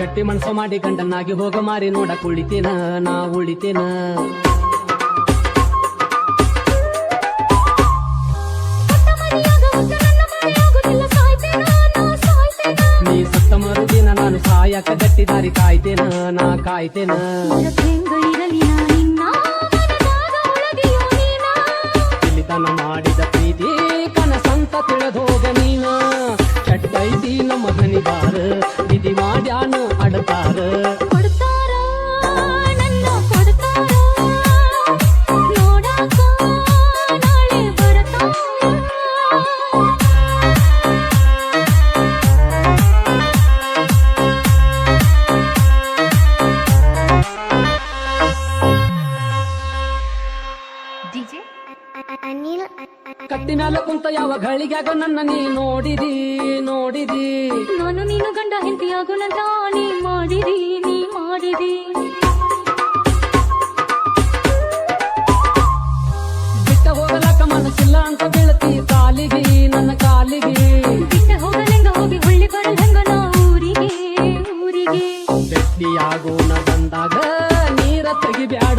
ಗಟ್ಟಿ ಮನಸ್ಸು ಮಾಡಿ ಗಂಡನಾಗಿ ಹೋಗ ಮಾರಿ ನೋಡ ಕುಳಿತೇನ ನಾ ಉಳಿತೇನ. ನೀ ಸತ್ತ ಮರುದಿನ ನಾನು ಸಾಯಕ ಗಟ್ಟಿ ದಾರಿ ಕಾಯ್ತೇನ ನಾ ಕಾಯ್ತೇನ. ಇಲ್ಲಿ ತಾನು ಮಾಡಿದ मधनिवार विधी माझ्यान अडतार। ಅನಿಲ್ ಕಟ್ಟಿ ಮ್ಯಾಲ ಕುಂತ ಯಾವ ಗಳಿಗ್ಯಾಗ ನನ್ನ ನೀ ನೋಡಿದಿ ನೋಡಿದಿ? ನಾನು ನೀನು ಗಂಡ ನನ್ನ ನೀ ಮಾಡಿದಿ ನೀ ಮಾಡಿದಿ. ಬಿಟ್ಟ ಹೋಗಲಕ್ಕ ಮನಸ್ಸಿಲ್ಲ ಅಂತ ಬೀಳತಿ ಕಾಲಿಗೆ ನನ್ನ ಕಾಲಿಗೆ. ಬಿಟ್ಟ ಹೋಗಲೆಂಗ ಹೋಗಿ ಹುಳ್ಳಿ ಬರಲ್ ಹೆಂಗ ನಾ ಊರಿಗೆ ಊರಿಗೆ. ಗಟ್ಟಿಯಾಗೋಣ ಬಂದಾಗ ನೀರ ತೆಗಿಬ್ಯಾಡ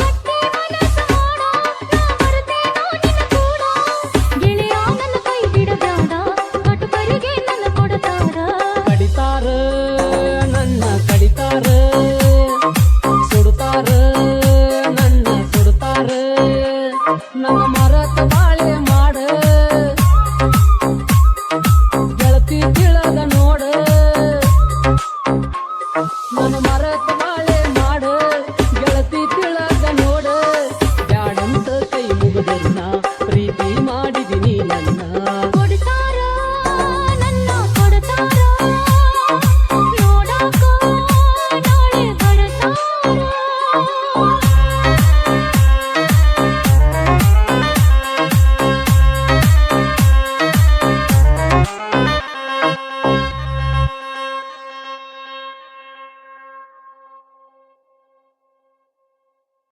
મારા તમારે